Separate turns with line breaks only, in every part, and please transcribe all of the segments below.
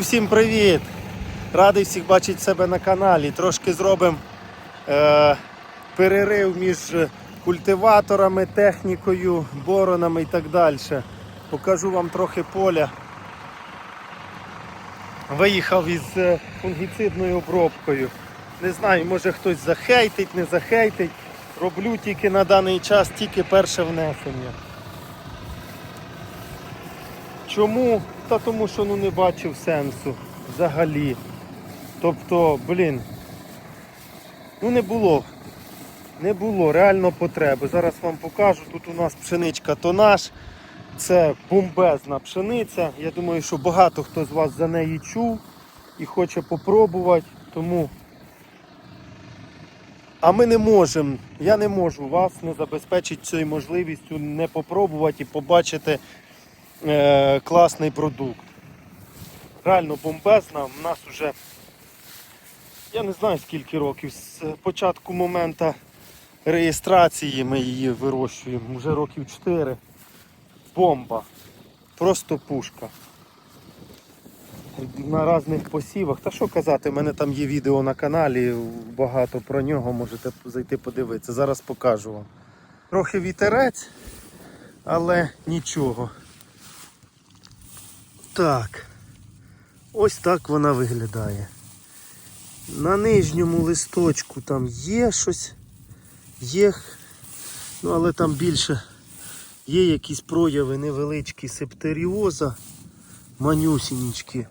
Всім привіт! Радий всіх бачити себе на каналі. Трошки зробимо е, перерив між культиваторами, технікою, боронами і так далі. Покажу вам трохи поля. Виїхав із е, фунгіцидною обробкою. Не знаю, може хтось захейтить, не захейтить. Роблю тільки на даний час тільки перше внесення. Чому? Та тому що ну не бачив сенсу взагалі. Тобто, блін, ну не було. Не було реально потреби. Зараз вам покажу. Тут у нас пшеничка тонаж. Це бомбезна пшениця. Я думаю, що багато хто з вас за неї чув і хоче попробувати. Тому. А ми не можемо, я не можу вас не забезпечити цією можливістю не попробувати і побачити е, класний продукт. Реально бомбезна. У нас вже я не знаю скільки років. З початку моменту реєстрації ми її вирощуємо. Вже років 4. Бомба. Просто пушка. На різних посівах. Та що казати, в мене там є відео на каналі, багато про нього, можете зайти подивитися. Зараз покажу вам. Трохи вітерець, але нічого. Так. Ось так вона виглядає. На нижньому листочку там є щось, є, ну але там більше є якісь прояви невеличкі септеріоза, манюсінічки.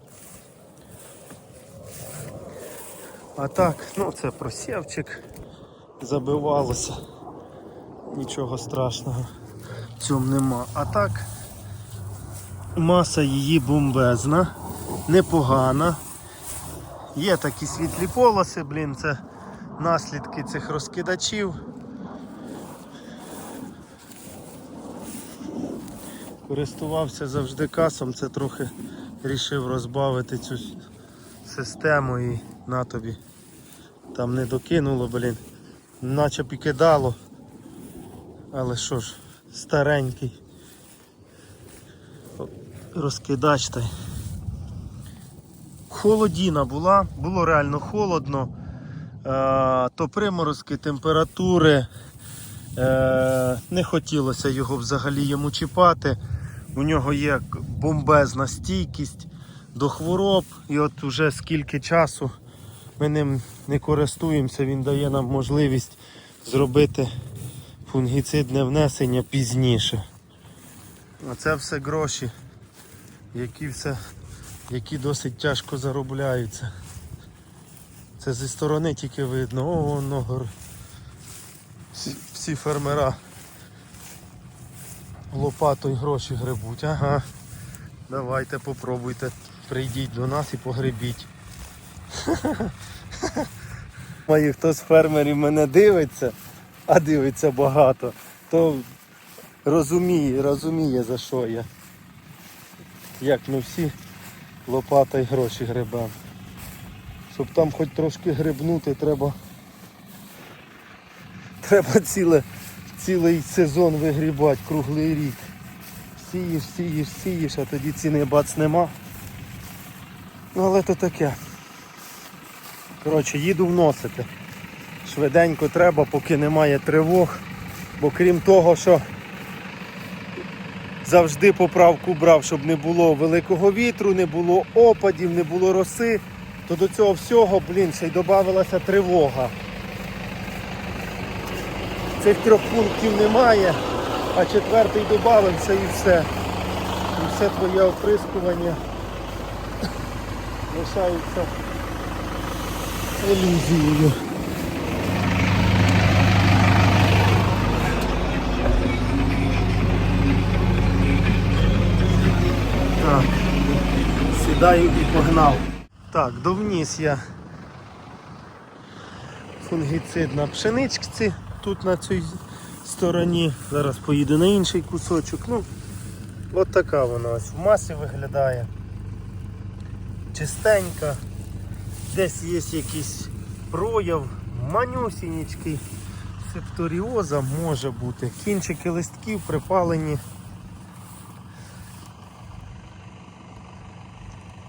А так, ну це просєвчик, забивалося. Нічого страшного в цьому нема. А так маса її бомбезна, непогана. Є такі світлі полоси, блін, це наслідки цих розкидачів. Користувався завжди касом, це трохи рішив розбавити цю систему і на тобі. Там не докинуло, блін. Наче б і кидало. Але що ж, старенький розкидач та й. Холодіна була, було реально холодно, е, то приморозки, температури. Е, Не хотілося його взагалі йому чіпати. У нього є бомбезна стійкість до хвороб. І от уже скільки часу ми ним не користуємося, він дає нам можливість зробити фунгіцидне внесення пізніше. Оце все гроші, які все, які досить тяжко заробляються. Це зі сторони тільки видно. О, воно всі, всі фермера лопатою гроші гребуть. Ага. Давайте попробуйте. Прийдіть до нас і погребіть. Мої, хто з фермерів мене дивиться, а дивиться багато, то розуміє, розуміє за що я. Як ми всі лопата й гроші гребемо. Щоб там хоч трошки гребнути, треба. Треба ціле, цілий сезон вигрібати круглий рік. Сієш, сієш, сієш, а тоді ціни бац нема. Ну але то таке. Коротше, їду вносити. Швиденько треба, поки немає тривог. Бо крім того, що завжди поправку брав, щоб не було великого вітру, не було опадів, не було роси, то до цього всього, блін, ще й додавалася тривога. Цих трьох пунктів немає, а четвертий додався і все. І все твоє оприскування лишається ілюзією. Так, сідаю і погнав. Так, довніс я фунгіцид на пшеничці тут на цій стороні. Зараз поїду на інший кусочок. Ну, от така вона ось в масі виглядає. Чистенька. Десь є якийсь прояв, манюсінічкий, септоріоза може бути. Кінчики листків припалені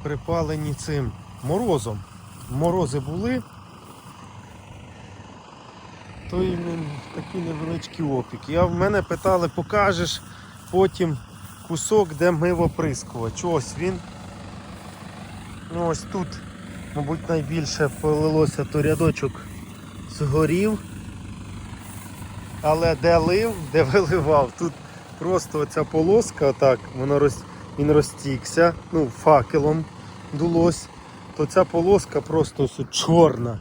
припалені цим морозом. Морози були, то і такі невеличкі опіки. Я в мене питали, покажеш потім кусок, де мив оприскувач. Ось він. Ну ось тут, мабуть, найбільше полилося, то рядочок згорів. Але де лив, де виливав, тут просто оця полоска, отак, воно роз, він розтікся, ну, факелом дулось, то ця полоска просто чорна.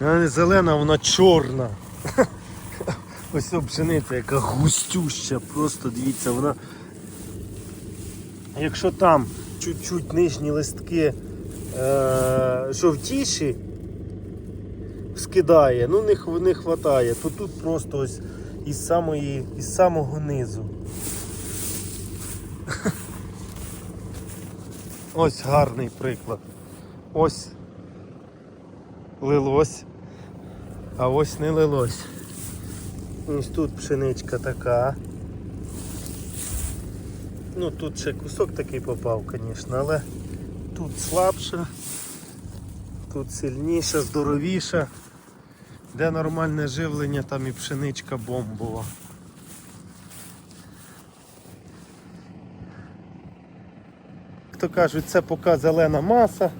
Вона не зелена, вона чорна. Ось пшениця, яка густюща, просто дивіться, вона. Якщо там чуть-чуть нижні листки е- жовтіші, скидає, ну не, не хватає, то тут просто ось із, самої, із самого низу. Ось гарний приклад. Ось лилось, а ось не лилось. Ось тут пшеничка така. Ну тут ще кусок такий попав, звісно, але тут слабше, тут сильніше, здоровіше. Де нормальне живлення, там і пшеничка бомбова. То кажуть, це поки зелена маса.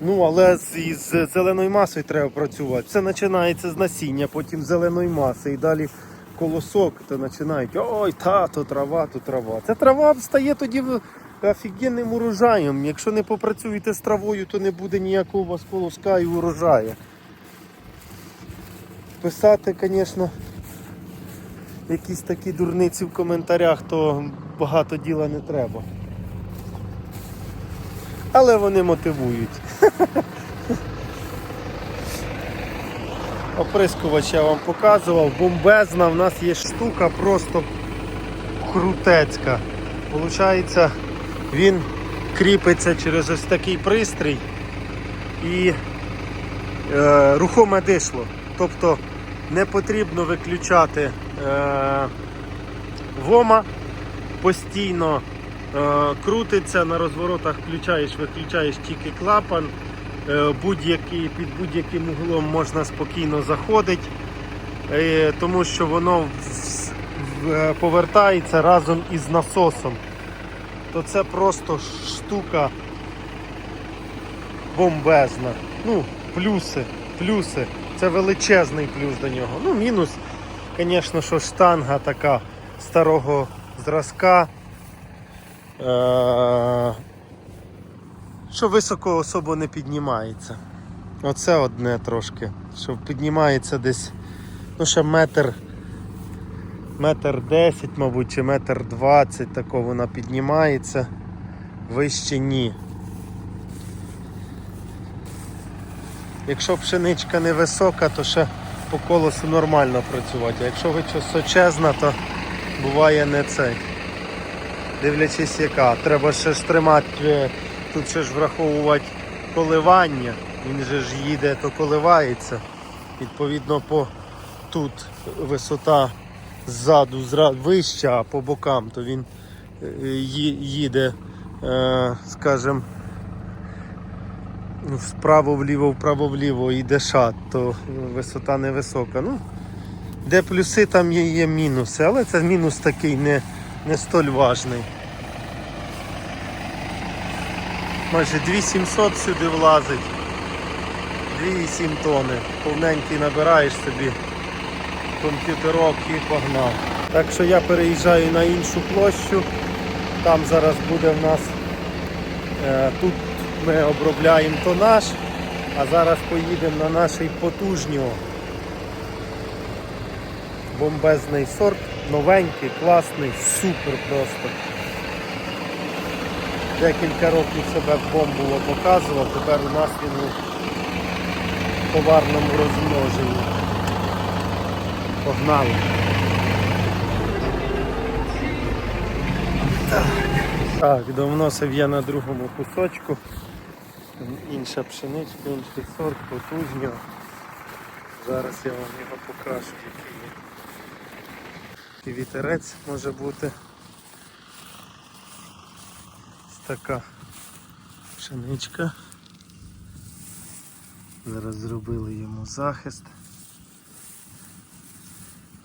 Ну, але з, із зеленою масою треба працювати. Це починається з насіння, потім з зеленої маси і далі колосок, то починають, ой, та, то трава, то трава. Ця трава стає тоді офігенним урожаєм. Якщо не попрацюєте з травою, то не буде ніякого у вас колоска і урожаю. Писати, звісно, якісь такі дурниці в коментарях, то багато діла не треба. Але вони мотивують. Оприскувач я вам показував, бомбезна, в нас є штука просто крутецька. Получається, він кріпиться через ось такий пристрій і е, рухоме дишло. Тобто не потрібно виключати е, вома, постійно крутиться, на розворотах включаєш, виключаєш тільки клапан, е, будь-який, під будь-яким углом можна спокійно заходити, е, тому що воно е, повертається разом із насосом. То це просто штука бомбезна. Ну, плюси, плюси. Це величезний плюс до нього. Ну, мінус, звісно, що штанга така старого зразка. Е- що високо особо не піднімається. Оце одне трошки. Що піднімається десь, ну ще метр, метр десять, мабуть, чи метр двадцять, тако вона піднімається. Вище ні. Якщо пшеничка невисока, то ще по колесу нормально працювати. А якщо височезна, то буває не цей. Дивлячись яка. Треба ще ж тримати, е, тут ще ж враховувати коливання. Він же ж їде, то коливається. Відповідно, по тут висота ззаду вища, а по бокам, то він е, їде, е, скажімо, вправо вліво, вправо вліво йде шат, то висота невисока. Ну, де плюси, там є мінуси, але це мінус такий не, не столь важний. Майже 2700 сюди влазить. 2,7 тони. Повненький набираєш собі комп'ютерок і погнав. Так що я переїжджаю на іншу площу. Там зараз буде в нас е, тут ми обробляємо тонаж, а зараз поїдемо на наш потужнього. Бомбезний сорт, новенький, класний, супер просто. Декілька років себе бомбово показував, тепер у нас він у товарному розмноженні. Погнали. Так, довносив я на другому кусочку. Інша пшеничка, інший сорт, потужнього. Зараз я вам його покажу, який він. Такий вітерець може бути. така пшеничка. Зараз зробили йому захист.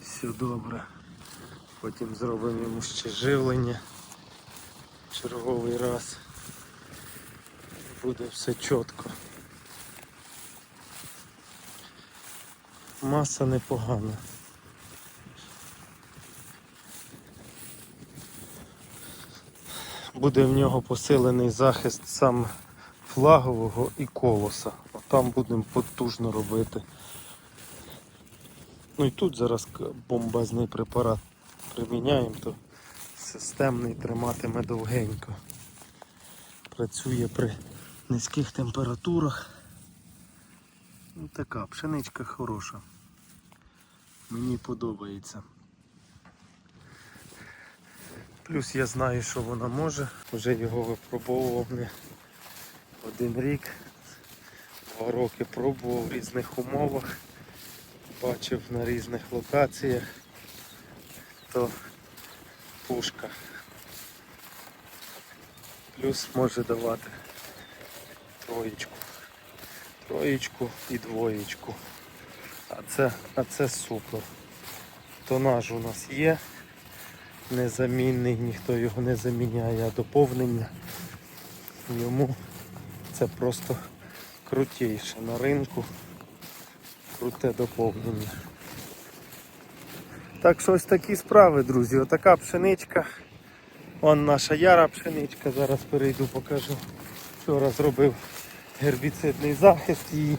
Все добре. Потім зробимо йому ще живлення. Черговий раз. Буде все чітко. Маса непогана. Буде в нього посилений захист сам флагового і колоса. Там будемо потужно робити. Ну і тут зараз бомбезний препарат приміняємо, то системний триматиме довгенько. Працює при низьких температурах. Ну, така пшеничка хороша. Мені подобається. Плюс я знаю, що вона може. Вже його випробовував не один рік. Два роки пробував в різних умовах. Бачив на різних локаціях. То пушка. Плюс може давати троєчку. Троєчку і двоєчку. А це, а це супер. Тонаж у нас є незамінний, ніхто його не заміняє, а доповнення йому це просто крутіше на ринку. Круте доповнення. Так що ось такі справи, друзі. Отака пшеничка. Вон наша яра пшеничка. Зараз перейду, покажу. Вчора зробив гербіцидний захист її.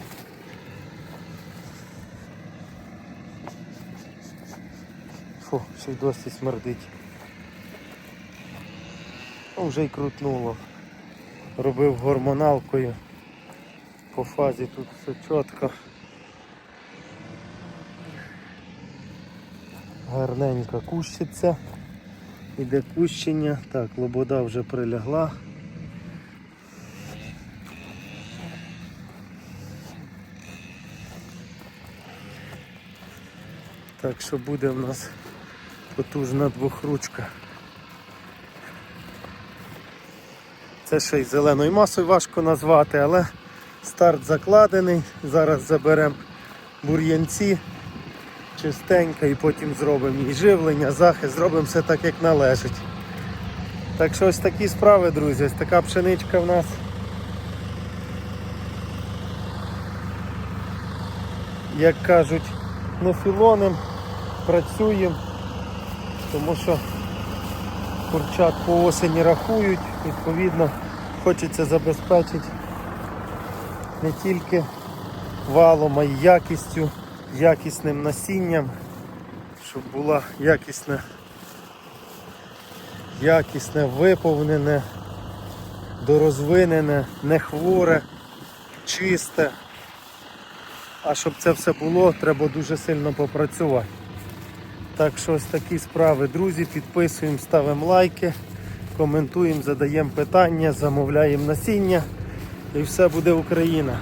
Фу, ще й досі смердить. Ну, вже й крутнуло. Робив гормоналкою. По фазі тут все чітко. Гарненько кущиться. Іде кущення. Так, лобода вже прилягла. Так що буде в нас потужна двохручка. Це ще й зеленою масою важко назвати, але старт закладений. Зараз заберемо бур'янці чистенько і потім зробимо їй живлення, захист, зробимо все так, як належить. Так що ось такі справи, друзі, ось така пшеничка в нас. Як кажуть, не філоним, працюємо, тому що курчат по осені рахують, відповідно хочеться забезпечити не тільки валом, а й якістю, якісним насінням, щоб була якісне, якісне виповнене, дорозвинене, не хворе, чисте. А щоб це все було, треба дуже сильно попрацювати. Так що ось такі справи, друзі. Підписуємо, ставимо лайки, коментуємо, задаємо питання, замовляємо насіння і все буде Україна.